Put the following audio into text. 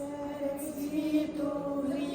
серед світу гріх.